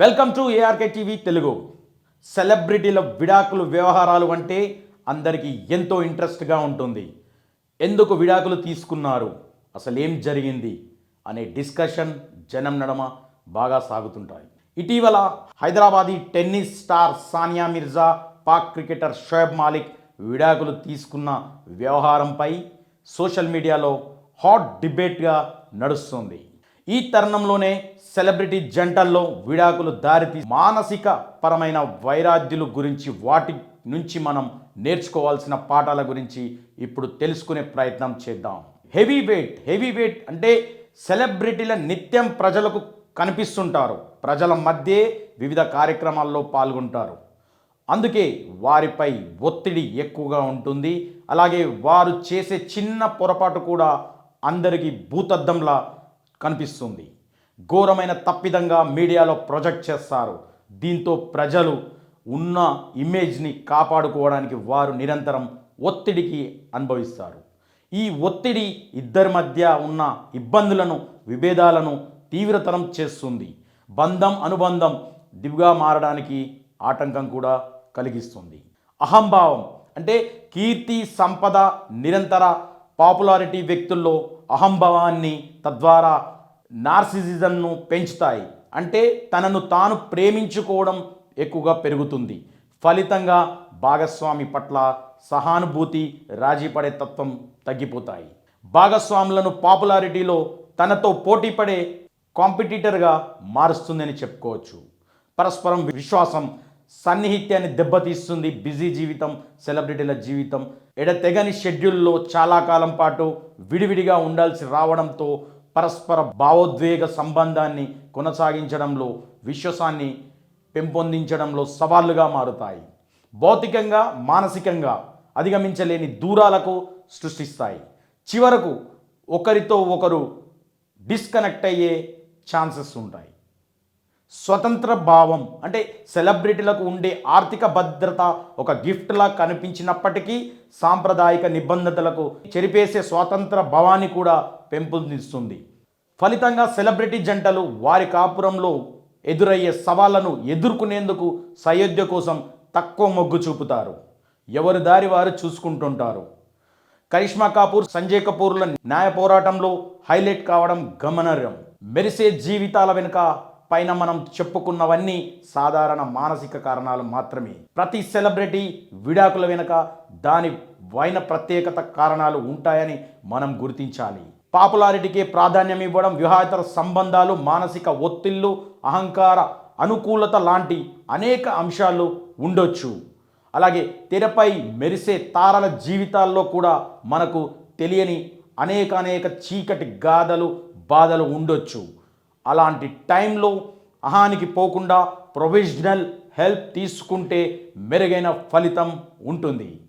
Welcome to ARK TV Telugu. సెలబ్రిటీల విడాకులు వ్యవహారాలు అంటే అందరికీ ఎంతో ఇంట్రెస్ట్గా ఉంటుంది. ఎందుకు విడాకులు తీసుకున్నారు? అసలు ఏం జరిగింది? అనే డిస్కషన్ జనం నడమ బాగా సాగుతుంటాయి. ఇటీవల Hyderabadi tennis star Sania Mirza Pak cricketer Shoaib Malik విడాకులు తీసుకున్న వ్యవహారంపై సోషల్ మీడియాలో హాట్ డిబేట్గా నడుస్తుంది. ఈ తరుణంలోనే సెలబ్రిటీ జంటల్లో విడాకులు దారితీ మానసిక పరమైన వైరాధ్యులు గురించి వాటి నుంచి మనం నేర్చుకోవాల్సిన పాఠాల గురించి ఇప్పుడు తెలుసుకునే ప్రయత్నం చేద్దాం. హెవీ వెయిట్ హెవీ వెయిట్ అంటే సెలబ్రిటీల నిత్యం ప్రజలకు కనిపిస్తుంటారు. ప్రజల మధ్యే వివిధ కార్యక్రమాల్లో పాల్గొంటారు. అందుకే వారిపై ఒత్తిడి ఎక్కువగా ఉంటుంది. అలాగే వారు చేసే చిన్న పొరపాటు కూడా అందరికీ భూతద్దంలా కనిపిస్తుంది. ఘోరమైన తప్పిదంగా మీడియాలో ప్రొజెక్ట్ చేస్తారు. దీంతో ప్రజలు ఉన్న ఇమేజ్ని కాపాడుకోవడానికి వారు నిరంతరం ఒత్తిడికి అనుభవిస్తారు. ఈ ఒత్తిడి ఇద్దరి మధ్య ఉన్న ఇబ్బందులను విభేదాలను తీవ్రతరం చేస్తుంది. బంధం అనుబంధం దివిగా మారడానికి ఆటంకం కూడా కలిగిస్తుంది. అహంభావం అంటే కీర్తి సంపద నిరంతర పాపులారిటీ వ్యక్తుల్లో అహంభావాన్ని తద్వారా నార్సిసిజంను పెంచుతాయి. అంటే తనను తాను ప్రేమించుకోవడం ఎక్కువగా పెరుగుతుంది. ఫలితంగా భాగస్వామి పట్ల సహానుభూతి రాజీపడే తత్వం తగ్గిపోతాయి. భాగస్వాములను పాపులారిటీలో తనతో పోటీపడే కాంపిటీటర్గా మారుస్తుందని చెప్పుకోవచ్చు. పరస్పరం విశ్వాసం సన్నిహిత్యాన్ని దెబ్బతీస్తుంది. బిజీ జీవితం సెలబ్రిటీల జీవితం ఎడతెగని షెడ్యూల్లో చాలా కాలం పాటు విడివిడిగా ఉండాల్సి రావడంతో పరస్పర భావోద్వేగ సంబంధాన్ని కొనసాగించడంలో విశ్వాసాన్ని పెంపొందించడంలో సవాళ్ళుగా మారుతాయి. భౌతికంగా మానసికంగా అధిగమించలేని దూరాలకు సృష్టిస్తాయి. చివరకు ఒకరితో ఒకరు డిస్కనెక్ట్ అయ్యే ఛాన్సెస్ ఉంటాయి. స్వతంత్ర భావం అంటే సెలబ్రిటీలకు ఉండే ఆర్థిక భద్రత ఒక గిఫ్ట్లా కనిపించినప్పటికీ సాంప్రదాయిక నిబంధనలకు చెరిపేసే స్వాతంత్ర భావాన్ని కూడా పెంపొందిస్తుంది. ఫలితంగా సెలబ్రిటీ జంటలు వారి కాపురంలో ఎదురయ్యే సవాళ్ళను ఎదుర్కొనేందుకు సయోధ్య కోసం తక్కువ మొగ్గు చూపుతారు. ఎవరి దారి వారు చూసుకుంటుంటారు. కరిష్మా కపూర్ సంజయ్ కపూర్ల న్యాయ పోరాటంలో హైలైట్ కావడం గమనార్హం. మెరిసే జీవితాల వెనుక పైన మనం చెప్పుకున్నవన్నీ సాధారణ మానసిక కారణాలు మాత్రమే. ప్రతి సెలబ్రిటీ విడాకుల వెనుక దాని వైన ప్రత్యేకత కారణాలు ఉంటాయని మనం గుర్తించాలి. పాపులారిటీకి ప్రాధాన్యం ఇవ్వడం వ్యూహాతర సంబంధాలు మానసిక ఒత్తిళ్ళు అహంకార అనుకూలత లాంటి అనేక అంశాలు ఉండొచ్చు. అలాగే తెరపై మెరిసే తారల జీవితాల్లో కూడా మనకు తెలియని అనేక అనేక చీకటి గాథలు బాధలు ఉండొచ్చు. అలాంటి టైంలో అహానికి పోకుండా ప్రొఫెషనల్ హెల్ప్ తీసుకుంటే మెరుగైన ఫలితం ఉంటుంది.